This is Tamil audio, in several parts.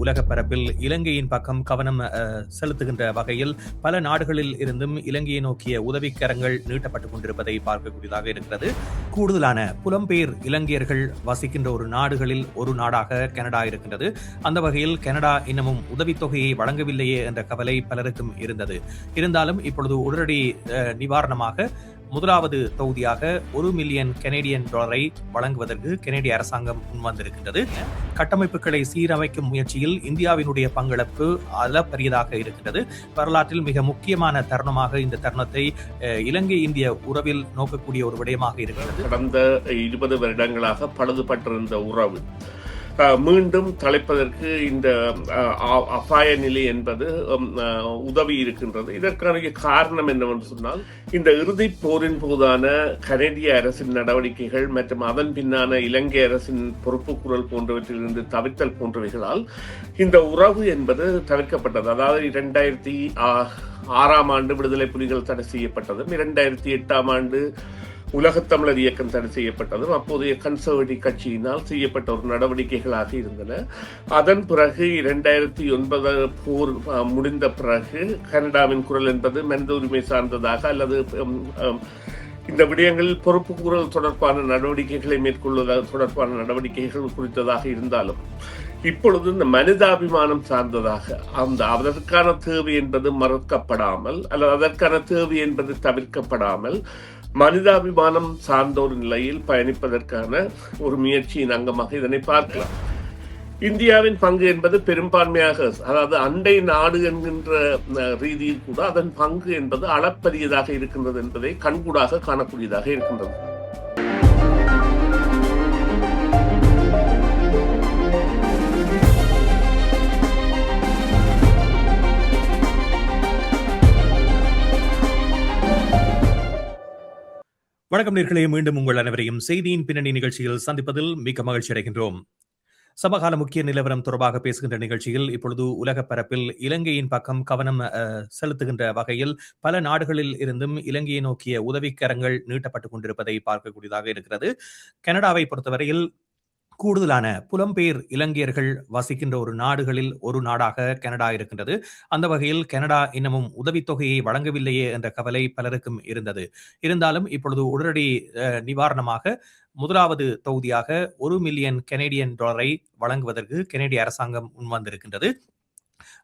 உலக பரப்பில் இலங்கையின் பக்கம் கவனம் செலுத்துகின்ற வகையில் பல நாடுகளில் இருந்தும் இலங்கையை நோக்கிய உதவிக்கரங்கள் நீட்டப்பட்டுக் கொண்டிருப்பதை பார்க்கக்கூடியதாக இருக்கிறது. கூடுதலான புலம்பெயர் இலங்கையர்கள் வசிக்கின்ற ஒரு நாடுகளில் ஒரு நாடாக கனடா இருக்கின்றது. அந்த வகையில் கனடா இன்னமும் உதவித்தொகையை வழங்கவில்லையே என்ற கவலை பலருக்கும் இருந்தது. இருந்தாலும் இப்பொழுது உடனடி அஹ், நிவாரணமாக முதலாவது தொகுதியாக ஒரு மில்லியன் கெனேடியன் டாலரை வழங்குவதற்கு கெனடிய அரசாங்கம் முன்வந்திருக்கின்றது. கட்டமைப்புகளை சீரமைக்கும் முயற்சியில் இந்தியாவினுடைய பங்களிப்பு அளப்பரியதாக இருக்கின்றது. வரலாற்றில் மிக முக்கியமான தருணமாக இந்த தருணத்தை இலங்கை இந்திய உறவில் நோக்கக்கூடிய ஒரு விடயமாக இருக்கிறது கடந்த இருபது வருடங்களாக பழுதுபட்டிருந்த உறவு மீண்டும் தலைப்பதற்கு இந்த அபாய நிலை என்பது உதவி இருக்கின்றது. இதற்கான காரணம் என்னவென்று சொன்னால் இந்த இறுதி போரின் போதான கனடிய அரசின் நடவடிக்கைகள் மற்றும் அதன் பின்னான இலங்கை அரசின் பொறுப்புக்குரல் போன்றவற்றிலிருந்து தவிர்த்தல் போன்றவைகளால் இந்த உறவு என்பது தவிர்க்கப்பட்டது. அதாவது இரண்டாயிரத்தி ஆறாம் ஆண்டு விடுதலை புலிகள் தடை செய்யப்பட்டதும் இரண்டாயிரத்தி எட்டாம் ஆண்டு உலகத்தமிழர் இயக்கம் தடை செய்யப்பட்டதும் அப்போதைய கன்சர்வேட்டிவ் கட்சியினால் செய்யப்பட்ட ஒரு நடவடிக்கைகளாக இருந்தன. அதன் பிறகு இரண்டாயிரத்தி ஒன்பது போர் முடிந்த பிறகு கனடாவின் குரல் என்பது மனித உரிமை சார்ந்ததாக அல்லது இந்த விடயங்களில் பொறுப்பு கூறல் தொடர்பான நடவடிக்கைகளை மேற்கொள்வதாக தொடர்பான நடவடிக்கைகள் குறித்ததாக இருந்தாலும் இப்பொழுது இந்த மனிதாபிமானம் சார்ந்ததாக அந்த அதற்கான தேவை என்பது மறுக்கப்படாமல் அல்லது அதற்கான தேவை என்பது தவிர்க்கப்படாமல் மனிதாபிமானம் சார்ந்த ஒரு நிலையில் பயணிப்பதற்கான ஒரு முயற்சியின் அங்கமாக இதனை பார்க்கலாம். இந்தியாவின் பங்கு என்பது பெரும்பான்மையாக அதாவது அண்டை நாடு என்கின்ற ரீதியில் கூட அதன் பங்கு என்பது அளப்பரியதாக இருக்கின்றது என்பதை கண்கூடாக காணக்கூடியதாக இருக்கின்றது. வணக்கம் நேர்களே மீண்டும் உங்கள் அனைவரையும் செய்தியின் பின்னணி நிகழ்ச்சியில் சந்திப்பதில் மிக்க மகிழ்ச்சி அடைகின்றோம். சமகால முக்கிய நிலவரம் தொடர்பாக பேசுகின்ற நிகழ்ச்சியில் இப்பொழுது உலக பரப்பில் இலங்கையின் பக்கம் கவனம் அஹ், செலுத்துகின்ற வகையில் பல நாடுகளில் இருந்தும் இலங்கையை நோக்கிய உதவிக்கரங்கள் நீட்டப்பட்டுக் கொண்டிருப்பதை பார்க்கக்கூடியதாக இருக்கிறது. கனடாவை பொறுத்தவரையில் கூடுதலான புலம்பெயர் இலங்கையர்கள் வசிக்கின்ற ஒரு நாடுகளில் ஒரு நாடாக கனடா இருக்கின்றது. அந்த வகையில் கனடா இன்னமும் உதவித்தொகையை வழங்கவில்லையே என்ற கவலை பலருக்கும் இருந்தது. இருந்தாலும் இப்பொழுது உடனடி நிவாரணமாக முதலாவது தொகுதியாக ஒரு மில்லியன் கெனேடியன் டாலரை வழங்குவதற்கு கெனடிய அரசாங்கம் முன்வந்திருக்கின்றது.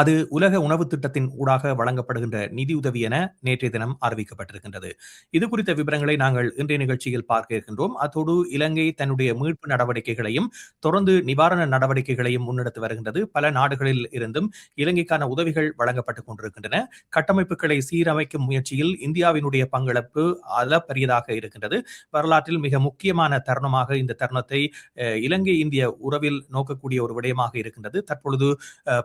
அது உலக உணவு திட்டத்தின் ஊடாக வழங்கப்படுகின்ற நிதியுதவி என நேற்றைய தினம் அறிவிக்கப்பட்டிருக்கின்றது. இது குறித்த விவரங்களை நாங்கள் இன்றைய நிகழ்ச்சியில் பார்க்க இருக்கின்றோம். அத்தோடு இலங்கை தன்னுடைய மீட்பு நடவடிக்கைகளையும் தொடர்ந்து நிவாரண நடவடிக்கைகளையும் முன்னெடுத்து வருகின்றது. பல நாடுகளில் இருந்தும் இலங்கைக்கான உதவிகள் வழங்கப்பட்டுக் கொண்டிருக்கின்றன. கட்டமைப்புகளை சீரமைக்கும் முயற்சியில் இந்தியாவினுடைய பங்களிப்பு அளப்பரியதாக இருக்கின்றது. வரலாற்றில் மிக முக்கியமான தருணமாக இந்த தருணத்தை இலங்கை இந்திய உறவில் நோக்கக்கூடிய ஒரு விடயமாக இருக்கின்றது. தற்பொழுது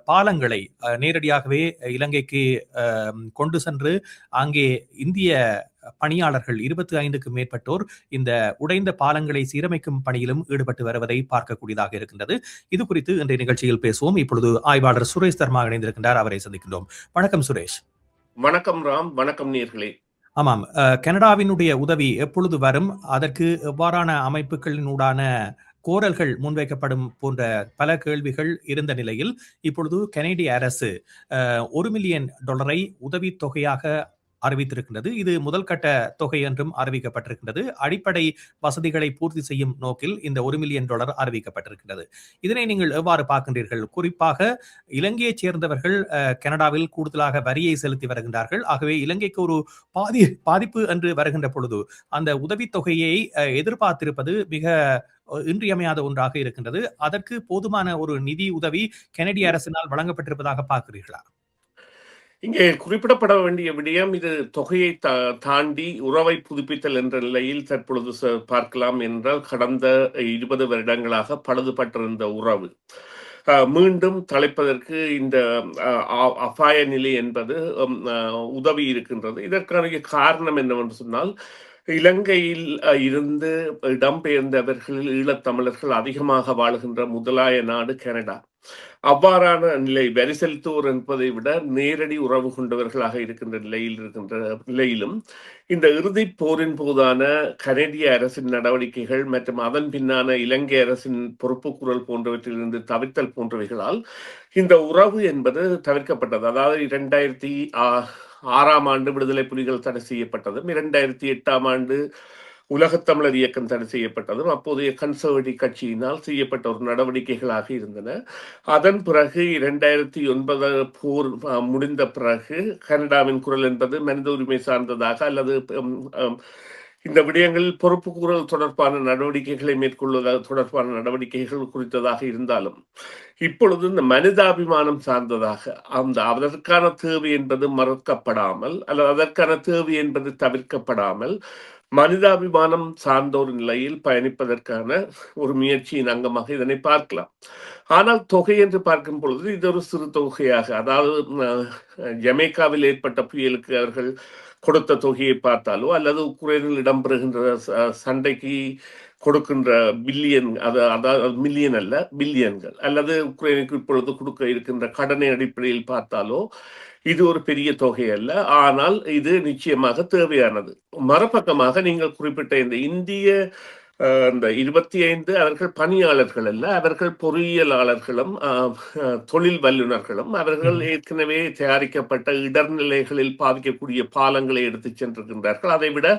பாலங்களை அஹ், நேரடியாகவே இலங்கைக்கு கொண்டு சென்று அங்கே இந்திய பணியாளர்கள் இருபத்தி ஐந்துக்கு மேற்பட்டோர் இந்த உடைந்த பாலங்களை சீரமைக்கும் பணியிலும் ஈடுபட்டு வருவதை பார்க்கக்கூடியதாக இருக்கின்றது. இது குறித்து இன்றைய நிகழ்ச்சியில் பேசுவோம். இப்பொழுது ஆய்வாளர் சுரேஷ் தர்மா இணைந்திருக்கின்றார். அவரை சந்திக்கின்றோம். வணக்கம் சுரேஷ். வணக்கம் ராம். வணக்கம் நேர்களே. ஆமாம். கனடாவினுடைய உதவி எப்பொழுது வரும்? அதற்கு எவ்வாறான அமைப்புகளினூடான கோரல்கள் முன்வைக்கப்படும் போன்ற பல கேள்விகள் இருந்த நிலையில் இப்பொழுது கனேடிய அரசு ஒரு மில்லியன் டாலரை உதவித்தொகையாக அறிவித்திருக்கின்றது. இது முதல் கட்ட தொகை என்றும் அறிவிக்கப்பட்டிருக்கின்றது. அடிப்படை வசதிகளை பூர்த்தி செய்யும் நோக்கில் இந்த ஒரு மில்லியன் டாலர் அறிவிக்கப்பட்டிருக்கின்றது. இதனை நீங்கள் எவ்வாறு பார்க்கின்றீர்கள்? குறிப்பாக இலங்கையைச் சேர்ந்தவர்கள் கனடாவில் கூடுதலாக வரியை செலுத்தி வருகின்றார்கள். ஆகவே இலங்கைக்கு ஒரு பாதி பாதிப்பு என்று வருகின்ற பொழுது அந்த உதவித்தொகையை எதிர்பார்த்திருப்பது மிக இன்றியமையாத ஒன்றாக இருக்கின்றது. அதற்கு போதுமான ஒரு நிதி உதவி கனடிய அரசினால் வழங்கப்பட்டிருப்பதாக பார்க்கிறீர்களா? இங்கே குறிப்பிடப்பட வேண்டிய விடயம் இது தொகையை தாண்டி உறவை புதுப்பித்தல் என்ற நிலையில் தற்பொழுது பார்க்கலாம் என்றால் கடந்த இருபது வருடங்களாக பழுதுபட்டிருந்த உறவு. மீண்டும் தலைப்பதற்கு இந்த அபாய நிலை என்பது உதவி இருக்கின்றது. இதற்கான காரணம் என்னவென்று சொன்னால் இலங்கையில் இருந்து இடம்பெயர்ந்தவர்களில் ஈழத்தமிழர்கள் அதிகமாக வாழுகின்ற முதலாய நாடு கனடா. அவ்வாறான நிலை வரி செலுத்துவோர் என்பதை விட நேரடி உறவு கொண்டவர்களாக இருக்கின்ற நிலையில் இருக்கின்ற நிலையிலும் இந்த இறுதிப் போரின் போதான கனடிய அரசின் நடவடிக்கைகள் மற்றும் அதன் பின்னான இலங்கை அரசின் பொறுப்புக்கூறல் போன்றவற்றிலிருந்து தவிர்த்தல் போன்றவைகளால் இந்த உறவு என்பது தவிர்க்கப்பட்டது. அதாவது இரண்டாயிரத்தி ஆறாம் ஆண்டு விடுதலை புலிகள் தடை செய்யப்பட்டதும் இரண்டாயிரத்தி எட்டாம் ஆண்டு உலகத்தமிழர் இயக்கம் தடை செய்யப்பட்டதும் அப்போதைய கன்சர்வேட்டிவ் கட்சியினால் செய்யப்பட்ட ஒரு நடவடிக்கைகளாக இருந்தன. அதன் பிறகு இரண்டாயிரத்தி ஒன்பது போர் முடிந்த பிறகு கனடாவின் குரல் என்பது மனித உரிமை சார்ந்ததாக அல்லது இந்த விடயங்களில் பொறுப்பு கூறல் தொடர்பான நடவடிக்கைகளை மேற்கொள்வதாக தொடர்பான நடவடிக்கைகள் குறித்ததாக இருந்தாலும் இப்பொழுது இந்த மனிதாபிமானம் சார்ந்ததாக அந்த அதற்கான தேவை என்பது மறுக்கப்படாமல் அல்லது அதற்கான தேவை என்பது தவிர்க்கப்படாமல் மனிதாபிமானம் சார்ந்த ஒரு நிலையில் பயணிப்பதற்கான ஒரு முயற்சியின் அங்கமாக இதனை பார்க்கலாம். ஆனால் தொகை என்று பார்க்கும் பொழுது இது ஒரு சிறு தொகையாக அதாவது ஜமேக்காவில் ஏற்பட்ட புயலுக்கு அவர்கள் கொடுத்த தொகையை பார்த்தாலோ அல்லது உக்ரைனில் இடம்பெறுகின்ற சண்டைக்கு கொடுக்கின்ற பில்லியன் அது அதாவது மில்லியன் அல்ல பில்லியன்கள் அல்லது உக்ரைனுக்கு இப்பொழுது கொடுக்க இருக்கின்ற கடனை அடிப்படையில் பார்த்தாலோ இது ஒரு பெரிய தொகை அல்ல. ஆனால் இது நிச்சயமாக தேவையானது. மறுபக்கமாக நீங்கள் குறிப்பிட்ட இந்த இந்திய இந்த இருபத்தி ஐந்து அவர்கள் பணியாளர்கள் அல்ல அவர்கள் பொறியியலாளர்களும் தொழில் வல்லுநர்களும் அவர்கள். ஏற்கனவே தயாரிக்கப்பட்ட இடர்நிலைகளில் பாதிக்கக்கூடிய பாலங்களை எடுத்துச் சென்றிருக்கின்றார்கள் அதைவிட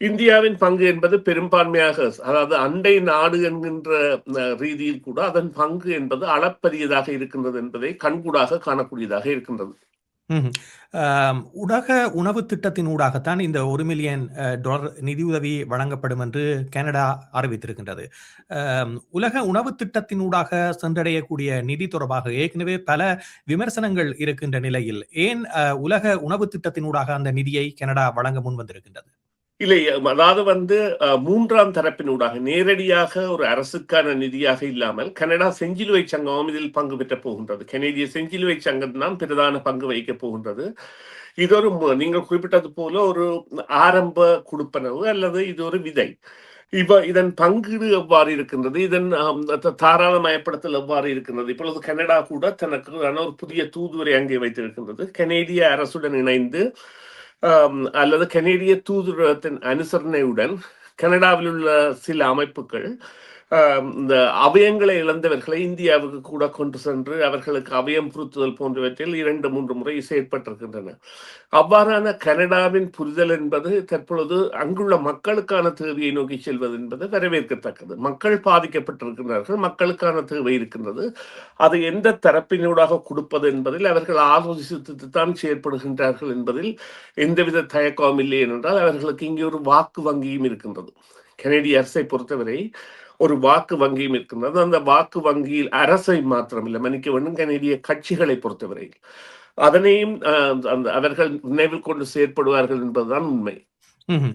இந்தியாவின் பங்கு என்பது பெரும்பான்மையாக அதாவது அண்டை நாடு என்கின்ற ரீதியில் கூட அதன் பங்கு என்பது அளப்பரியதாக இருக்கின்றது என்பதை கண்கூடாக காணக்கூடியதாக இருக்கின்றது ம்ஹும். ஆம், உலக உணவு திட்டத்தின் ஊடாகத்தான் இந்த ஒரு மில்லியன் அஹ், டாலர் நிதியுதவி வழங்கப்படும் என்று கனடா அறிவித்திருக்கின்றது ஆம், உலக உணவு திட்டத்தின் ஊடாக சென்றடையக்கூடிய நிதி தொடர்பாக ஏற்கனவே பல விமர்சனங்கள் இருக்கின்ற நிலையில் ஏன் உலக உணவு திட்டத்தின் ஊடாக அந்த நிதியை கனடா வழங்க முன் வந்திருக்கின்றது இல்லை அதாவது வந்து மூன்றாம் தரப்பினூடாக நேரடியாக ஒரு அரசுக்கான நிதியாக இல்லாமல் கனடா செஞ்சிலுவை சங்கமும் இதில் பங்கு பெற்ற போகின்றது. கனேடிய செஞ்சிலுவை சங்கம் தான் பிரதான பங்கு வகிக்கப் போகின்றது. இது ஒரு நீங்கள் குறிப்பிட்டது போல ஒரு ஆரம்ப கொடுப்பனவு அல்லது இது ஒரு விதை. இவ இதன் பங்கீடு எவ்வாறு இருக்கின்றது? இதன் தாராளமயப்படுத்தல் எவ்வாறு இருக்கின்றது? இப்பொழுது கனடா கூட தனக்கு ஒரு புதிய தூதுவரை அங்கே வைத்திருக்கின்றது. கனேடிய அரசுடன் இணைந்து Um, அல்லது கனேடிய தூதரகத்தின் அனுசரணையுடன் கனடாவில் உள்ள சில அமைப்புகள் இந்த அவயங்களை இழந்தவர்களை இந்தியாவுக்கு கூட கொண்டு சென்று அவர்களுக்கு அவயம் புறுத்துதல் போன்றவற்றில் இரண்டு மூன்று முறை செயற்பட்டிருக்கின்றன அவ்வாறான கனடாவின் புரிதல் என்பது தற்பொழுது அங்குள்ள மக்களுக்கான தேவையை நோக்கி செல்வது என்பது வரவேற்கத்தக்கது. மக்கள் பாதிக்கப்பட்டிருக்கிறார்கள் மக்களுக்கான தேவை இருக்கின்றது. அதை எந்த தரப்பினூடாக கொடுப்பது என்பதில் அவர்கள் ஆலோசித்து தான் செயற்படுகின்றார்கள் என்பதில் எந்தவித தயக்கமும் இல்லை என்றால் அவர்களுக்கு இங்கே ஒரு வாக்கு வங்கியும் இருக்கின்றது. கனேடிய அரசை பொறுத்தவரை ஒரு வாக்கு வங்கியும் இருக்கின்றது. அந்த வாக்கு வங்கியில் அரசை மாத்திரமில்லை மன்னிக்க வேண்டும் கனேடிய கட்சிகளை பொறுத்தவரை அதனையும் அந்த அவர்கள் நினைவில் கொண்டு செயற்படுவார்கள் என்பதுதான் உண்மை. ம்ஹும்.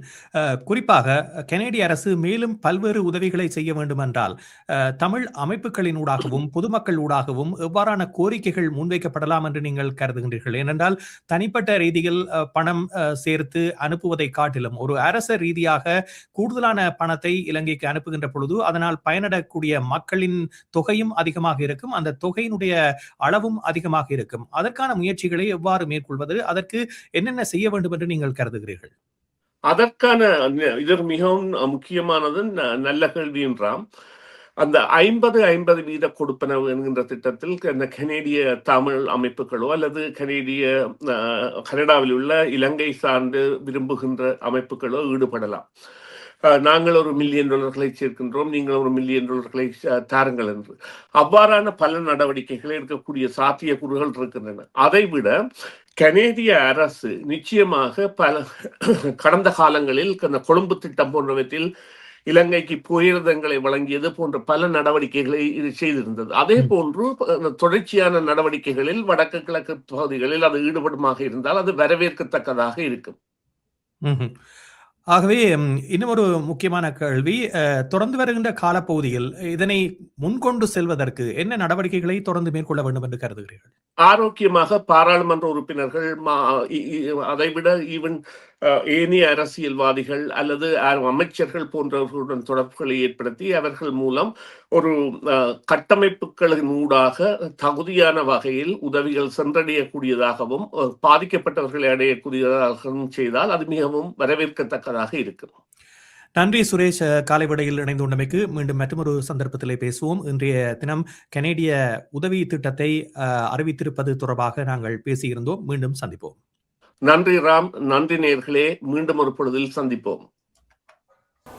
குறிப்பாக கனேடிய அரசு மேலும் பல்வேறு உதவிகளை செய்ய வேண்டுமென்றால் அஹ், தமிழ் அமைப்புகளின் ஊடாகவும் பொதுமக்கள் ஊடாகவும் எவ்வாறான கோரிக்கைகள் முன்வைக்கப்படலாம் என்று நீங்கள் கருதுகின்றீர்கள்? ஏனென்றால் தனிப்பட்ட ரீதியில் பணம் சேர்த்து அனுப்புவதை காட்டிலும் ஒரு அரச ரீதியாக கூடுதலான பணத்தை இலங்கைக்கு அனுப்புகின்ற பொழுது அதனால் பயனடக்கூடிய மக்களின் தொகையும் அதிகமாக இருக்கும் அந்த தொகையினுடைய அளவும் அதிகமாக இருக்கும். அதற்கான முயற்சிகளை எவ்வாறு மேற்கொள்வது? அதற்கு என்னென்ன செய்ய வேண்டும் என்று நீங்கள் கருதுகிறீர்கள்? அதற்கான இது மிகவும் முக்கியமானது நல்ல கேள்வி என்றாம் அந்த ஐம்பது ஐம்பது வீத கொடுப்பனவு என்கின்ற திட்டத்தில் இந்த கனேடிய தமிழ் அமைப்புகளோ அல்லது கனேடிய கனடாவில் உள்ள இலங்கை சார்ந்து விரும்புகின்ற அமைப்புகளோ ஈடுபடலாம். நாங்கள் ஒரு மில்லியன் டாலர்களை சேர்க்கின்றோம் நீங்கள் ஒரு மில்லியன் டாலர்களை தாருங்கள் என்று அவ்வாறான பல நடவடிக்கைகளை எடுக்கக்கூடிய சாத்தியக்கூறுகள் இருக்கின்றன அதைவிட கனேடிய அரசு நிச்சயமாக பல கடந்த காலங்களில் இந்த கொழும்பு திட்டம் போன்றவற்றில் இலங்கைக்கு புயர்தங்களை வழங்கியது போன்ற பல நடவடிக்கைகளை இது செய்திருந்தது அதே. போன்று தொடர்ச்சியான நடவடிக்கைகளில் வடக்கு கிழக்கு பகுதிகளில் அது ஈடுபடுமாக இருந்தால் அது வரவேற்கத்தக்கதாக இருக்கும். ஆகவே இன்னும் ஒரு முக்கியமான கேள்வி. தொடர்ந்து வருகின்ற காலப்பகுதியில் இதனை முன்கொண்டு செல்வதற்கு என்ன நடவடிக்கைகளை தொடர்ந்து மேற்கொள்ள வேண்டும் என்று கருதுகிறீர்கள்? ஆரோக்கியமாக பாராளுமன்ற உறுப்பினர்கள் அதைவிட ஈவன் ஏனைய அரசியல்வாதிகள் அல்லது அமைச்சர்கள் போன்றவர்களுடன் தொடர்புகளை ஏற்படுத்தி அவர்கள் மூலம் ஒரு கட்டமைப்புகளின் ஊடாக தகுதியான வகையில் உதவிகள் சென்றடையக்கூடியதாகவும் பாதிக்கப்பட்டவர்களை அடையக்கூடியதாகவும் செய்தால் அது மிகவும் வரவேற்கத்தக்கதாக இருக்கும். நன்றி சுரேஷ் காலை விடையில் இணைந்து கொண்டமைக்கு மீண்டும் மற்றொரு சந்தர்ப்பத்திலே பேசுவோம். இன்றைய தினம் கனேடிய உதவி திட்டத்தை அஹ், அறிவித்திருப்பது தொடர்பாக நாங்கள் பேசியிருந்தோம். மீண்டும் சந்திப்போம். நன்றி ராம் நன்றி நேர்களே. மீண்டும் ஒரு பொழுதில் சந்திப்போம்.